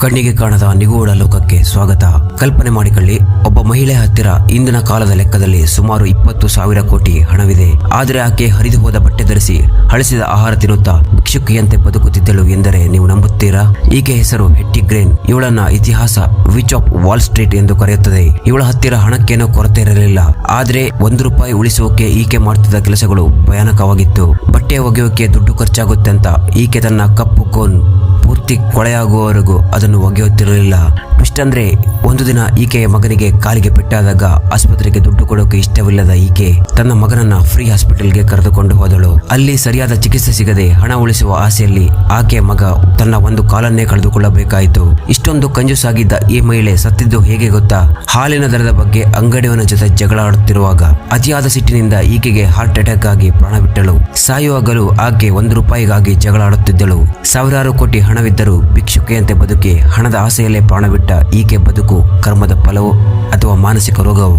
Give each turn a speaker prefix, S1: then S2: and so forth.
S1: ಕಣ್ಣಿಗೆ ಕಾಣದ ನಿಗೂಢ ಲೋಕಕ್ಕೆ ಸ್ವಾಗತ. ಕಲ್ಪನೆ ಮಾಡಿಕೊಳ್ಳಿ, ಒಬ್ಬ ಮಹಿಳೆ ಹತ್ತಿರ ಇಂದಿನ ಕಾಲದ ಲೆಕ್ಕದಲ್ಲಿ ಸುಮಾರು ಇಪ್ಪತ್ತು ಸಾವಿರ ಕೋಟಿ ಹಣವಿದೆ. ಆದರೆ ಆಕೆ ಹರಿದು ಹೋದ ಬಟ್ಟೆ ಧರಿಸಿ ಹಳಸಿದ ಆಹಾರ ತಿನ್ನುತ್ತಾ ಭಿಕ್ಷುಕಿಯಂತೆ ಬದುಕುತ್ತಿದ್ದಳು ಎಂದರೆ ನೀವು ನಂಬುತ್ತೀರಾ? ಈಕೆ ಹೆಸರು ಹೆಟ್ಟಿ ಗ್ರೇನ್. ಇವಳನ್ನ ಇತಿಹಾಸ ವಿಚ್ ಆಫ್ ವಾಲ್ ಸ್ಟ್ರೀಟ್ ಎಂದು ಕರೆಯುತ್ತದೆ. ಇವಳ ಹತ್ತಿರ ಹಣಕ್ಕೇನೋ ಕೊರತೆ ಇರಲಿಲ್ಲ. ಆದರೆ ಒಂದು ರೂಪಾಯಿ ಉಳಿಸುವಕ್ಕೆ ಈಕೆ ಮಾಡುತ್ತಿದ್ದ ಕೆಲಸಗಳು ಭಯಾನಕವಾಗಿತ್ತು. ಬಟ್ಟೆ ಒಗೆಯೋಕೆ ದುಡ್ಡು ಖರ್ಚಾಗುತ್ತೆ ಅಂತ ಈಕೆ ತನ್ನ ಕಪ್ಪು ಕೋನ್ ಪೂರ್ತಿ ಕೊಳೆಯಾಗುವವರೆಗೂ ಅದನ್ನು ಒಗೆಯುತ್ತಿರಲಿಲ್ಲ. ಇಷ್ಟಂದ್ರೆ ಒಂದು ದಿನ ಈಕೆಯ ಮಗನಿಗೆ ಕಾಲಿಗೆ ಪೆಟ್ಟಾದಾಗ ಆಸ್ಪತ್ರೆಗೆ ದುಡ್ಡು ಕೊಡೋಕೆ ಇಷ್ಟವಿಲ್ಲದ ಈಕೆ ತನ್ನ ಮಗನನ್ನ ಫ್ರೀ ಹಾಸ್ಪಿಟಲ್ಗೆ ಕರೆದುಕೊಂಡು ಹೋದಳು. ಅಲ್ಲಿ ಸರಿಯಾದ ಚಿಕಿತ್ಸೆ ಸಿಗದೆ ಹಣ ಉಳಿಸುವ ಆಸೆಯಲ್ಲಿ ಆಕೆಯ ಮಗ ತನ್ನ ಒಂದು ಕಾಲನ್ನೇ ಕಳೆದುಕೊಳ್ಳಬೇಕಾಯಿತು. ಇಷ್ಟೊಂದು ಕಂಜೂಸಾಗಿದ್ದ ಈ ಮಹಿಳೆ ಸತ್ತಿದ್ದು ಹೇಗೆ ಗೊತ್ತಾ? ಹಾಲಿನ ದರದ ಬಗ್ಗೆ ಅಂಗಡಿಯವನ ಜೊತೆ ಜಗಳ ಆಡುತ್ತಿರುವಾಗ ಅತಿಯಾದ ಸಿಟ್ಟಿನಿಂದ ಈಕೆಗೆ ಹಾರ್ಟ್ ಅಟ್ಯಾಕ್ ಆಗಿ ಪ್ರಾಣ ಬಿಟ್ಟಳು. ಸಾಯುವಾಗಲೂ ಆಕೆ ಒಂದು ರೂಪಾಯಿಗಾಗಿ ಜಗಳ ಆಡುತ್ತಿದ್ದಳು ಸಾವಿರಾರು ಕೋಟಿ ಹಣವಿದ್ದರೂ ಭಿಕ್ಷುಕೆಯಂತೆ ಬದುಕಿ ಹಣದ ಆಸೆಯಲ್ಲೇ ಪ್ರಾಣವಿಟ್ಟ ಈಕೆ ಬದುಕು ಕರ್ಮದ ಫಲವೋ ಅಥವಾ ಮಾನಸಿಕ ರೋಗವೋ?